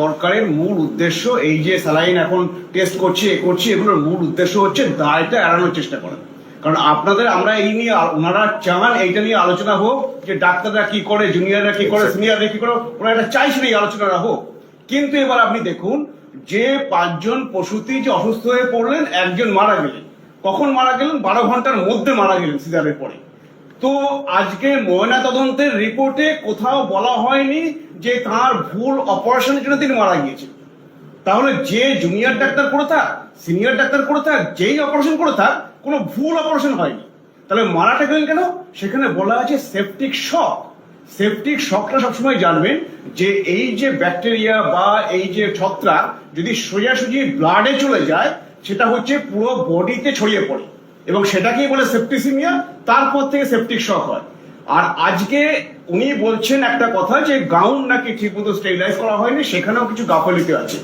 সরকারের মূল উদ্দেশ্য এই যে স্যালাইন এখন টেস্ট করছি, এ করছি, এগুলোর মূল উদ্দেশ্য হচ্ছে দায়টা এড়ানোর চেষ্টা করা। কারণ আপনাদের, আমরা এই নিয়ে ওনারা চান এইটা নিয়ে আলোচনা হোক, যে ডাক্তাররা কি করে জুনিয়ররা কি করে সিনিয়ররা কি করে, ওরা এটা চাইছেন এই আলোচনাটা হোক। কিন্তু এবার আপনি দেখুন, যে পাঁচজন প্রসূতি যে অসুস্থ হয়ে পড়লেন, একজন মারা গেলেন। কখন মারা গেলেন? বারো ঘণ্টার মধ্যে মারা গেলেন সিজারের পরে। তো আজকে ময়না তদন্তের রিপোর্টে কোথাও বলা হয়নি যে তার ভুল অপারেশনের জন্য তিনি মারা গিয়েছেন তাহলে যে জুনিয়র ডাক্তার করে থাক সিনিয়র ডাক্তার করে থাক, যেই অপারেশন করে থাক, কোনো ভুল অপারেশন হয়নি। তাহলে মারাটা গেলেন কেন? সেখানে বলা আছে সেপটিক শক সেপটিক শকটা সবসময় জানবেন যে এই যে ব্যাকটেরিয়া বা এই যে ছত্রাক যদি সোজাসুজি ব্লাডে চলে যায়, সেটা হচ্ছে পুরো বডিতে ছড়িয়ে পড়ে। এবং সেটাকেই বলে সেপ্টিসিমিয়া তারপর থেকে সেপটিক শক হয়। আর আজকে উনি বলছেন একটা কথা যে গাউন নাকি ঠিকমতো স্টেরিলাইজ করা হয়নি সেখানেও কিছু গাফলিতে আছে।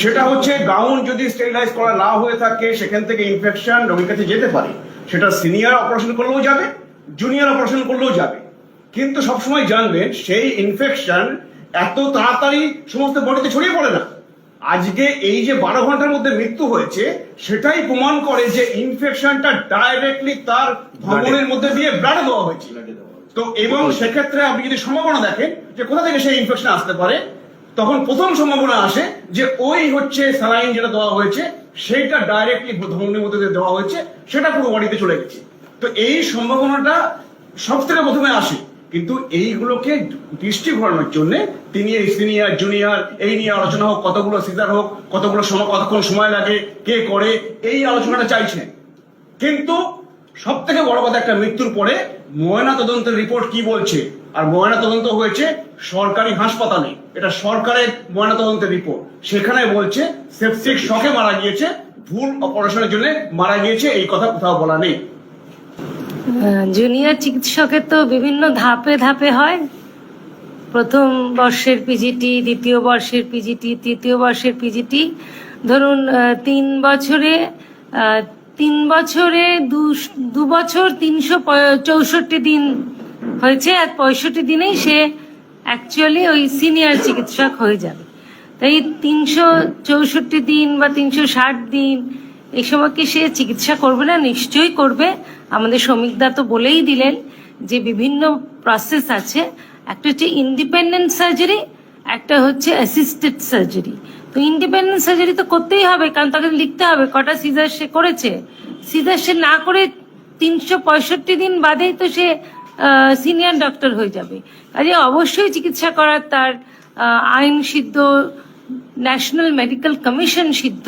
সেটা হচ্ছে গাউন যদি স্টেরিলাইজ করা না হয়ে থাকে সেখান থেকে ইনফেকশন রোগীর কাছে যেতে পারে। সেটা সিনিয়র অপারেশন করলেও যাবে জুনিয়র অপারেশন করলেও যাবে। কিন্তু সবসময় জানবেন সেই ইনফেকশন এত তাড়াতাড়ি সমস্ত বডিতে ছড়িয়ে পড়ে না। আজকে এই যে বারো ঘণ্টার মধ্যে মৃত্যু হয়েছে সেটাই প্রমাণ করে যে ইনফেকশনটা ডাইরেক্টলি তার ধমনের মধ্যে দিয়ে ব্লাডে দেওয়া হয়েছে। তো এবং সেক্ষেত্রে আপনি যদি সম্ভাবনা দেখেন যে কোথা থেকে সেই ইনফেকশন আসতে পারে তখন প্রথম সম্ভাবনা আসে যে ওই হচ্ছে স্যালাইন যেটা দেওয়া হয়েছে সেইটা ডাইরেক্টলি ধমনের মধ্যে দেওয়া হয়েছে সেটা পুরো বডিতে চলে গেছে। তো এই সম্ভাবনাটা সব থেকে প্রথমে আসে। কিন্তু এইগুলোকে দৃষ্টি ঘোরানোর জন্য তিনি এই সিনিয়র জুনিয়র এই নিয়ে আলোচনা হোক কতগুলো সিজার হোক কতগুলো সময় কতক্ষণ সময় লাগে কে করে এই আলোচনাটা চাইছেন। কিন্তু সব থেকে বড় কথা একটা মৃত্যুর পরে ময়না তদন্তের রিপোর্ট কি বলছে? আর ময়না তদন্ত হয়েছে সরকারি হাসপাতালে। এটা সরকারের ময়না তদন্তের রিপোর্ট সেখানে বলছে সেপসিক শকে মারা গিয়েছে, ভুল অপারেশনের জন্য মারা গিয়েছে, এই কথা কোথাও বলা নেই। জুনিয়র চিকিৎসকের তো বিভিন্ন ধাপে ধাপে হয়। প্রথম বর্ষের পিজিটি দ্বিতীয় বর্ষের পিজিটি তৃতীয় বর্ষের পিজিটি ধরুন তিন বছরে তিন বছরে দু- বছর তিনশো চৌষট্টি দিন হয়েছে আর পঁয়ষট্টি দিনেই সে অ্যাকচুয়ালি ওই সিনিয়র চিকিৎসক হয়ে যাবে। তাই তিনশো চৌষট্টি দিন বা তিনশো ষাট দিন এই সময় কি সে চিকিৎসা করবে না? নিশ্চয়ই করবে। আমাদের শ্রমিকদা তো বলেই দিলেন যে বিভিন্ন প্রসেস আছে। একটা হচ্ছে ইন্ডিপেন্ডেন্ট সার্জারি একটা হচ্ছে অ্যাসিস্টেড সার্জারি তো ইন্ডিপেন্ডেন্ট সার্জারি তো করতেই হবে, কারণ তাকে লিখতে হবে, কটা সিজার সে করেছে। সিজার সে না করে তিনশো পঁয়ষট্টি দিন বাদেই তো সে সিনিয়র ডক্টর হয়ে যাবে। কাজে অবশ্যই চিকিৎসা করার তার আইন সিদ্ধ ন্যাশনাল মেডিকেল কমিশন সিদ্ধ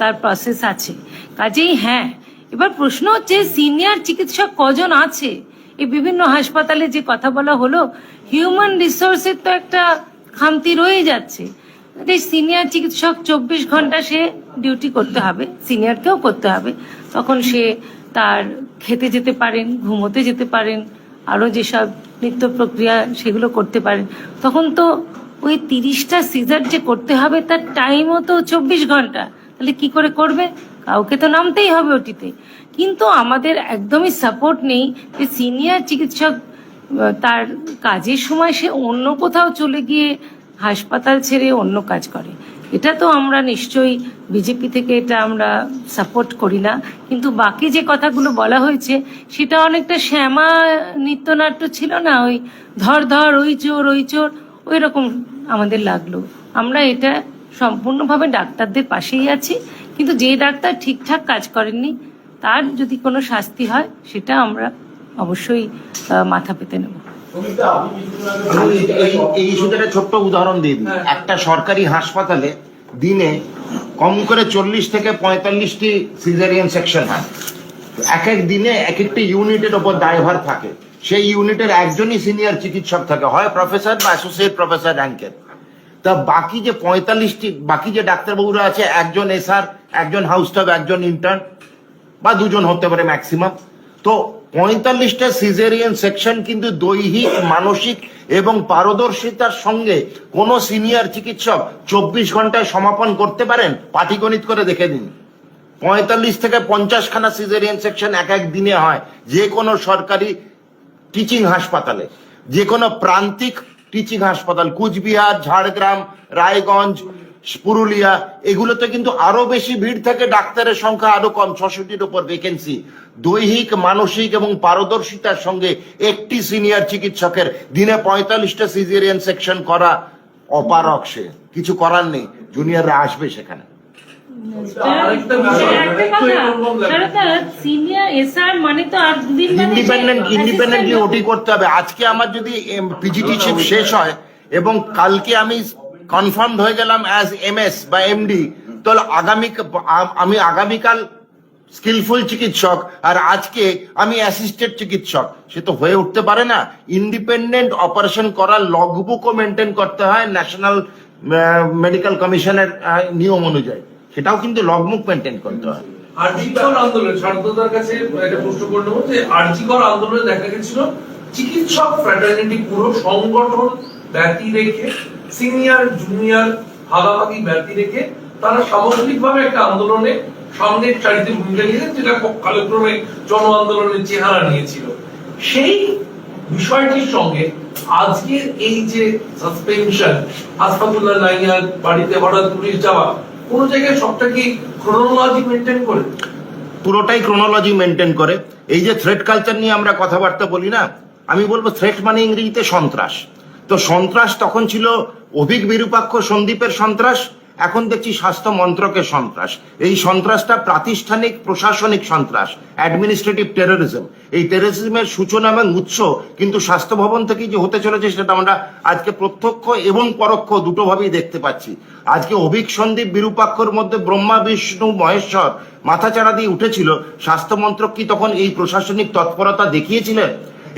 তার প্রসেস আছে। কাজেই হ্যাঁ এবার প্রশ্ন হচ্ছে সিনিয়র চিকিৎসক কজন আছে? এই বিভিন্ন হাসপাতালে যে কথা বলা হলো হিউম্যান রিসোর্সের তো একটা খামতি রয়ে যাচ্ছে। সিনিয়র চিকিৎসক চব্বিশ ঘণ্টা সে ডিউটি করতে হবে সিনিয়রকেও করতে হবে। তখন সে তার খেতে যেতে পারেন, ঘুমোতে যেতে পারেন, আরও যেসব নিত্য প্রক্রিয়া সেগুলো করতে পারেন। তখন তো ওই তিরিশটা সিজার যে করতে হবে তার টাইমও তো চব্বিশ ঘণ্টা। তাহলে কি করে করবে? কাউকে তো নামতেই হবে ওটিতে। কিন্তু আমাদের একদমই সাপোর্ট নেই যে সিনিয়র চিকিৎসক তার কাজের সময় সে অন্য কোথাও চলে গিয়ে হাসপাতাল ছেড়ে অন্য কাজ করে। এটা তো আমরা নিশ্চয়ই বিজেপি থেকে এটা আমরা সাপোর্ট করি না। কিন্তু বাকি যে কথাগুলো বলা হয়েছে, সেটা অনেকটা শ্যামা নৃত্যনাট্য ছিল না? ওই ধর ধর, ওই চোর ওই চোর, ওই রকম আমাদের লাগল। আমরা এটা সম্পূর্ণভাবে ডাক্তারদের পাশেই আছি। কিন্তু যে ডাক্তার ঠিকঠাক কাজ করেননি, তার যদি কোনো শাস্তি হয়, সেটা আমরা অবশ্যই মাথা পেতে নেব। এই ইস্যুতে একটা ছোট্ট উদাহরণ দিয়ে দিই। একটা সরকারি হাসপাতালে দিনে কম করে চল্লিশ থেকে পঁয়তাল্লিশটি সিজারিয়ান সেকশন হয়। এক এক দিনে এক একটি ইউনিটের ওপর দায়ভার থাকে। সেই ইউনিটের একজনই সিনিয়র চিকিৎসক থাকে। হয় প্রফেসর বা অ্যাসোসিয়েট প্রফেসর র্যাঙ্কের তা বাকি যে পঁয়তাল্লিশটি বাকি যে ডাক্তারবাবুরা আছে একজন এসআর একজন হাউস স্টাফ একজন ইন্টার্ন বা দুজন হতে পারে ম্যাক্সিমাম তো পঁয়তাল্লিশটা সিজেরিয়ান সেকশন কিন্তু দৈহিক, মানসিক এবং পারদর্শিতার সঙ্গে কোন সিনিয়র চিকিৎসক চব্বিশ ঘন্টায় সমাপন করতে পারেন? পাটিগণিত করে দেখে দিন পঁয়তাল্লিশ থেকে পঞ্চাশ খানা সিজেরিয়ান সেকশন এক এক দিনে হয়। যে কোনো সরকারি টিচিং হাসপাতালে। যে কোনো প্রান্তিক টিচিং হাসপাতাল। কুচবিহার, ঝাড়গ্রাম, রায়গঞ্জ পুরুলিয়া এগুলোতে কিন্তু আরও বেশি ভিড় থাকে ডাক্তারের সংখ্যা আরও কম ছষট্টির উপর ভ্যাকেন্সি দৈহিক মানসিক এবং পারদর্শিতার সঙ্গে একটি সিনিয়র চিকিৎসকের দিনে পঁয়তাল্লিশটা সিজেরিয়ান সেকশন করা অপারক সে। কিছু করার নেই জুনিয়ররা আসবে সেখানে। এসআর মানে তো আর দুদিন বাদে সে ইন্ডিপেন্ডেন্ট ইন্ডিপেন্ডেন্টলি ওটি করতে হবে। আজকে আমার যদি পিজিটি শেষ হয় এবং কালকে আমি কনফার্ম হয়ে গেলাম অ্যাজ এমএস বা এমডি তাহলে আগামী আমি আগামীকাল স্কিলফুল চিকিৎসক, আর আজকে আমি অ্যাসিস্টেড চিকিৎসক। সে তো হয়ে উঠতে পারে না। ইন্ডিপেন্ডেন্ট অপারেশন করার লগবুকও মেনটেন করতে হয় ন্যাশনাল মেডিকেল কমিশনের নিয়ম অনুযায়ী। সেটাও কিন্তু লগবুক মেনটেন করতে হয়। আর্জিকর আন্দোলন কাছে একটা প্রশ্ন করে নেব যে আন্দোলনে দেখা গেছিল, চিকিৎসক পুরো সংগঠন ব্যতি রেখে সিনিয়র, জুনিয়র, ভাগাভাগি ব্যতি রেখে তারা সামগ্রিকভাবে একটা আন্দোলনে সামনের সারিতে ভূমিকা নিয়েছেন, যেটা কালক্রমে জন আন্দোলনের চেহারা নিয়েছিল। সেই বিষয়টির সঙ্গে আজকের এই যে সাসপেনশন হাসপাতুল্লাহ লাইয়ার বাড়িতে হঠাৎ পুলিশ যাওয়া, কোন জায়গায় সবটা কি ক্রোনোলজি মেনটেন করে? পুরোটাই ক্রোনোলজি মেনটেন করে। এই যে থ্রেট কালচার নিয়ে আমরা কথাবার্তা বলি না, আমি বলব থ্রেট মানে ইংরেজিতে সন্ত্রাস। তো সন্ত্রাস তখন ছিল অভিক বিরূপাক্ষ সন্দীপের সন্ত্রাস, এখন দেখছি স্বাস্থ্য মন্ত্রকের সন্ত্রাস। এই সন্ত্রাসটা প্রাতিষ্ঠানিক প্রশাসনিক সন্ত্রাস অ্যাডমিনিস্ট্রেটিভ টেরোরিজম এই টেরোরিজমের সূচনা এবং উৎস কিন্তু স্বাস্থ্য ভবন থেকেই যে হতে চলেছে সেটা আমরা আজকে প্রত্যক্ষ এবং পরোক্ষ দুটোভাবেই দেখতে পাচ্ছি। আজকে অভিক সন্দীপ বিরূপাক্ষর মধ্যে ব্রহ্মা, বিষ্ণু, মহেশ্বর মাথাচাড়া দিয়ে উঠেছিল। স্বাস্থ্য মন্ত্রক কি তখন এই প্রশাসনিক তৎপরতা দেখিয়েছিলেন?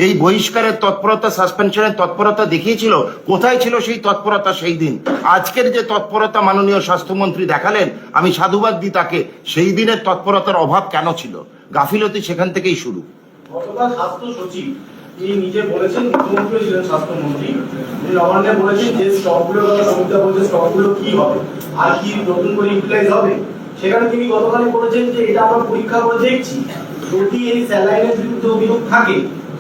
এই বহিষ্কারের তৎপরতা সাসপেনশনের তৎপরতা দেখিয়েছিল। কোথায় ছিল সেই তৎপরতা সেই দিন? আজকের যে তৎপরতা মাননীয় স্বাস্থ্যমন্ত্রী দেখালেন, আমি সাধুবাদ দিই তাকে, সেই দিনের তৎপরতার অভাব কেন ছিল? গাফিলতি সেখান থেকেই শুরু। স্বাস্থ্য সচিব, তিনি নিজে বলেছেন যদি এই স্যালাইনের অভিযোগ থাকে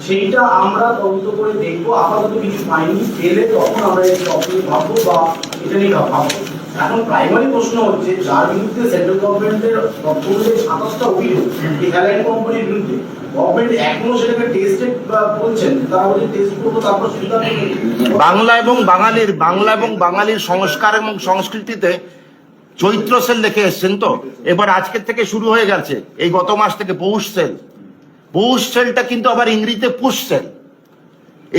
সেইটা আমরা তদন্ত করে দেখব। আপাতত কিছু পাইনি পেলে তখন আমরা এই স্টকগুলো ভাববো বা এটা নিয়ে ভাববো। এখন প্রাইমারি প্রশ্ন হচ্ছে, যার বিরুদ্ধে সেন্ট্রাল গভর্নমেন্টের বর্তমানে সাতাশটা অভিযোগ, এই কোম্পানির বিরুদ্ধে গভর্নমেন্ট এখনও সেটাকে টেস্টেড বলছেন, তারা বলছে টেস্ট করব, তারপর সিদ্ধান্ত বাংলা এবং বাঙালির, বাংলা এবং বাঙালির সংস্কার এবং সংস্কৃতিতে চৈত্র সেল দেখে এসছেন তো? এবার আজকের থেকে শুরু হয়ে গেছে। এই গত মাস থেকে পৌষ সেল। পৌষ সেলটা কিন্তু আবার ইংরেজিতে পুষ সেল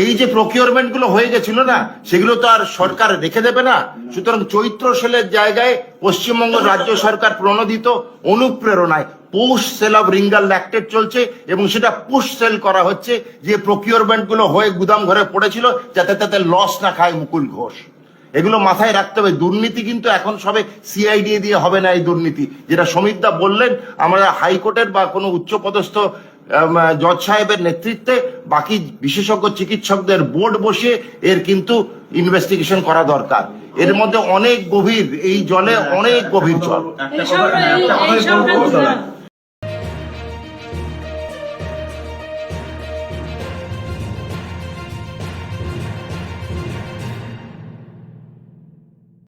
এই যে প্রকিউরমেন্টগুলো হয়ে গেছিল না, সেগুলো তো আর সরকার রেখে দেবে না। সুতরাং চৈত্র সেলের জায়গায় পশ্চিমবঙ্গ রাজ্য সরকার প্রণোদিত অনুপ্রেরণায় পৌষ সেল অফ রিঙ্গাল ল্যাক্টেট চলছে এবং সেটা পুশ সেল করা হচ্ছে যে প্রকিউরমেন্টগুলো হয়ে গুদাম ঘরে পড়েছিল, যাতে তাতে লস না খায় মুকুল ঘোষ। এগুলো মাথায় রাখতে হবে। দুর্নীতি কিন্তু এখন সবে সিআইডি দিয়ে হবে না এই দুর্নীতি। যেটা সমিতদা বললেন, আমরা হাইকোর্টের বা কোনো উচ্চপদস্থ জজ সাহেবের নেতৃত্বে বাকি বিশেষজ্ঞ চিকিৎসকদের বোর্ড বসে এর কিন্তু ইনভেস্টিগেশন করা দরকার। এর মধ্যে অনেক গভীর এই জলে অনেক গভীর জল।